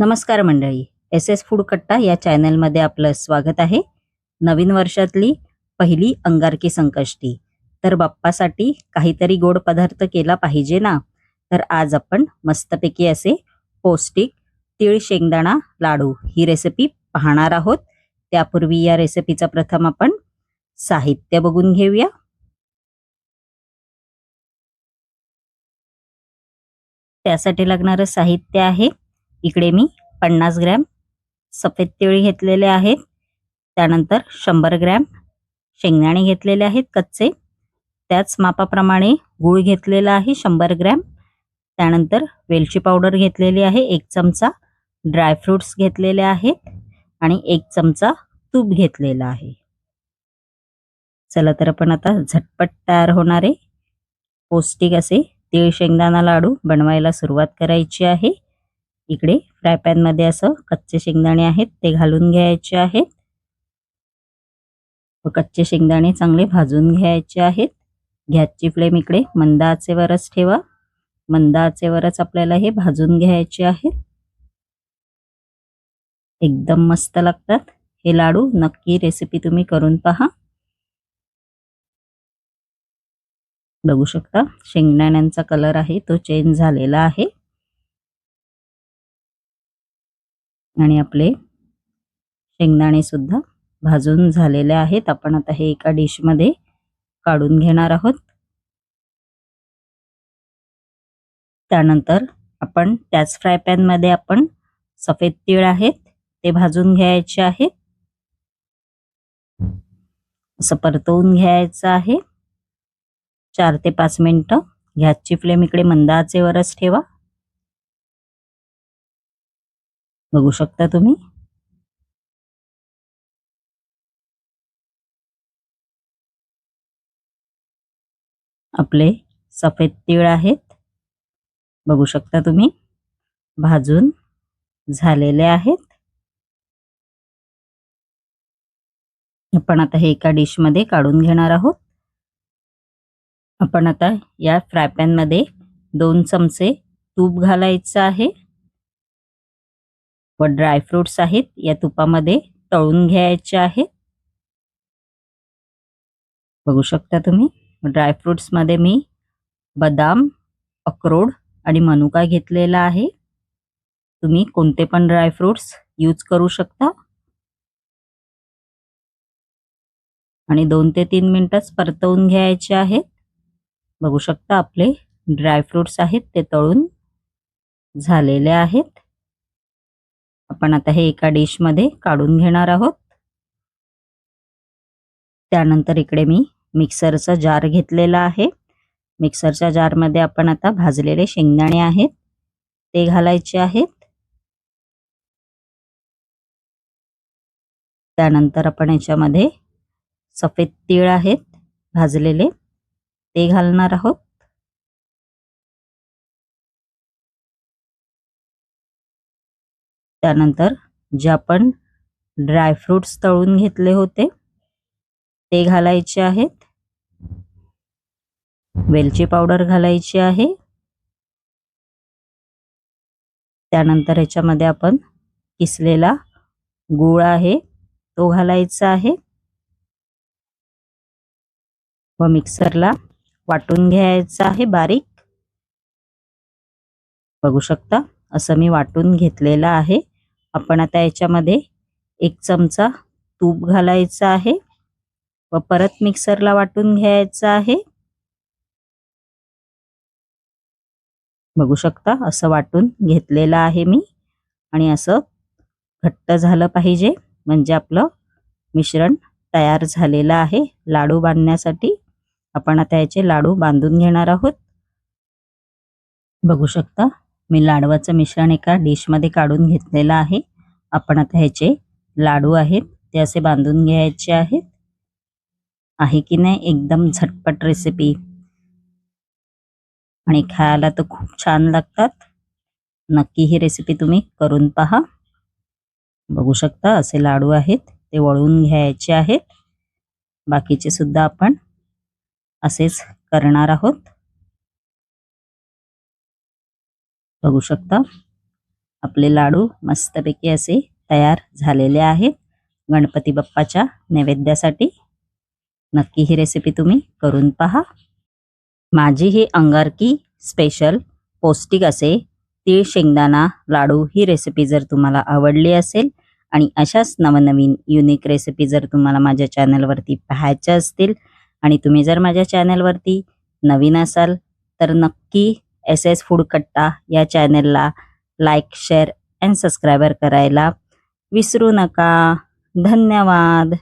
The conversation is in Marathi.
नमस्कार मंडळी. एस एस फूड कट्टा या चॅनलमध्ये आपलं स्वागत आहे. नवीन वर्षातली पहिली अंगारकी संकष्टी. तर बाप्पासाठी काहीतरी गोड पदार्थ केला पाहिजे ना? तर आज आपण मस्तपैकी असे पौष्टिक तीळ शेंगदाणा लाडू ही रेसिपी पाहणार आहोत. त्यापूर्वी या रेसिपीचा प्रथम आपण साहित्य बघून घेऊया. त्यासाठी लागणारं साहित्य आहे इकडे मी पन्नास ग्रॅम सफेद तिळी घेतलेले आहेत. त्यानंतर शंभर ग्रॅम शेंगदाणे घेतलेले आहेत कच्चे. त्याच मापाप्रमाणे गूळ घेतलेला आहे शंभर ग्रॅम. त्यानंतर वेलची पावडर घेतलेली आहे एक चमचा. ड्रायफ्रुट्स घेतलेले आहेत आणि एक चमचा तूप घेतलेला आहे. चला तर आपण आता झटपट तयार होणारे पौष्टिक असे तीळ शेंगदाणा लाडू बनवायला सुरुवात करायची आहे. इकडे फ्राय पॅनमध्ये असं कच्चे शेंगदाणे आहेत ते घालून घ्यायचे आहेत. व कच्चे शेंगदाणे चांगले भाजून घ्यायचे आहेत. गॅसची फ्लेम इकडे मंद आचेवरच ठेवा. मंद आचेवरच आपल्याला हे भाजून घ्यायचे आहेत. एकदम मस्त लागतात. हे लाडू नक्की रेसिपी तुम्ही करून पहा. बघू शकता शेंगदाण्यांचा कलर आहे तो चेंज झालेला आहे. आणि आपले शेंगदाणे सुद्धा भाजून झालेले आहेत. आपण आता हे एका डिशमध्ये काढून घेणार आहोत. त्यानंतर आपण त्याच फ्राय पॅनमध्ये आपण सफेद तीळ आहेत ते भाजून घ्यायचे आहे. असं परतवून घ्यायचं आहे. चार ते पाच मिनटं. गॅसची फ्लेम इकडे मंद आचेवरच ठेवा. बघू शकता तुम्ही. आपले सफेद तीळ आहेत. बघू शकता तुम्ही. भाजून झालेले आहेत. आपण आता हे एका डिशमध्ये काढून घेणार आहोत. आपण आता या फ्रायमध्ये दोन चमचे तूप घालायचं आहे. व ड्रायफ्रुट्स आहेत या तुपामध्ये तळून घ्यायचे आहेत. बघू शकता तुम्ही ड्रायफ्रुट्समध्ये मी बदाम अक्रोड आणि मनुका घेतलेला आहे. तुम्ही कोणते पण ड्रायफ्रुट्स यूज करू शकता. आणि दोन ते तीन मिनटंच परतवून घ्यायचे आहेत. बघू शकता आपले ड्रायफ्रुट्स आहेत ते तळून झालेले आहेत. आपण आता हे एका डिशमध्ये काढून घेणार आहोत. त्यानंतर इकडे मी मिक्सरचा जार घेतलेला आहे. मिक्सरच्या जारमध्ये आपण आता भाजलेले शेंगदाणे आहेत. ते घालायचे आहेत. त्यानंतर आपण याच्यामध्ये सफेद तीळ आहेत भाजलेले. ते घालणार आहोत. त्यानंतर जे आपण ड्रायफ्रूट्स तळून घेतले होते ते घालायचे आहेत. वेलची पावडर घालायची आहे. त्यानंतर ह्याच्यामध्ये आपण किसलेला गूळ आहे तो घालायचा आहे. व मिक्सरला वाटून घ्यायचा आहे बारीक. बघू शकता? असं मी वाटून घेतलेलं आहे. आपण आता याच्यामध्ये एक चमचा तूप घालायचं आहे. व परत मिक्सरला वाटून घ्यायचं आहे. बघू शकता असं वाटून घेतलेलं आहे मी. आणि असं घट्ट झालं पाहिजे म्हणजे आपलं मिश्रण तयार झालेलं आहे. लाडू बांधण्यासाठी आपण आता याचे लाडू बांधून घेणार आहोत. बघू शकता मी लाडवाचं मिश्रण एका डिशमध्ये काढून घेतलेलं आहे. आपण आता ह्याचे लाडू आहेत ते असे बांधून घ्यायचे आहेत. आहे की नाही? एकदम झटपट रेसिपी आणि खायला तर खूप छान लागतात. नक्की ही रेसिपी तुम्ही करून पहा. बघू शकता असे लाडू आहेत ते वळून घ्यायचे आहेत. बाकीचे सुद्धा आपण असेच करणार आहोत. बघू शकता. आपले लाडू मस्तपैकी असे तयार झालेले आहेत. गणपती बाप्पाच्या नैवेद्यासाठी नक्की ही रेसिपी तुम्ही करून पहा. माझी ही अंगारकी स्पेशल पौष्टिक असे तीळ शेंगदाणा लाडू ही रेसिपी जर तुम्हाला आवडली असेल आणि अशाच नवनवीन युनिक रेसिपी जर तुम्हाला माझ्या चॅनलवरती पाहायच्या असतील आणि तुम्ही जर माझ्या चॅनलवरती नवीन असाल तर नक्की एस एस फूड कट्टा या चॅनेलला लाईक शेअर अँड सबस्क्रायबर करायला विसरू नका. धन्यवाद.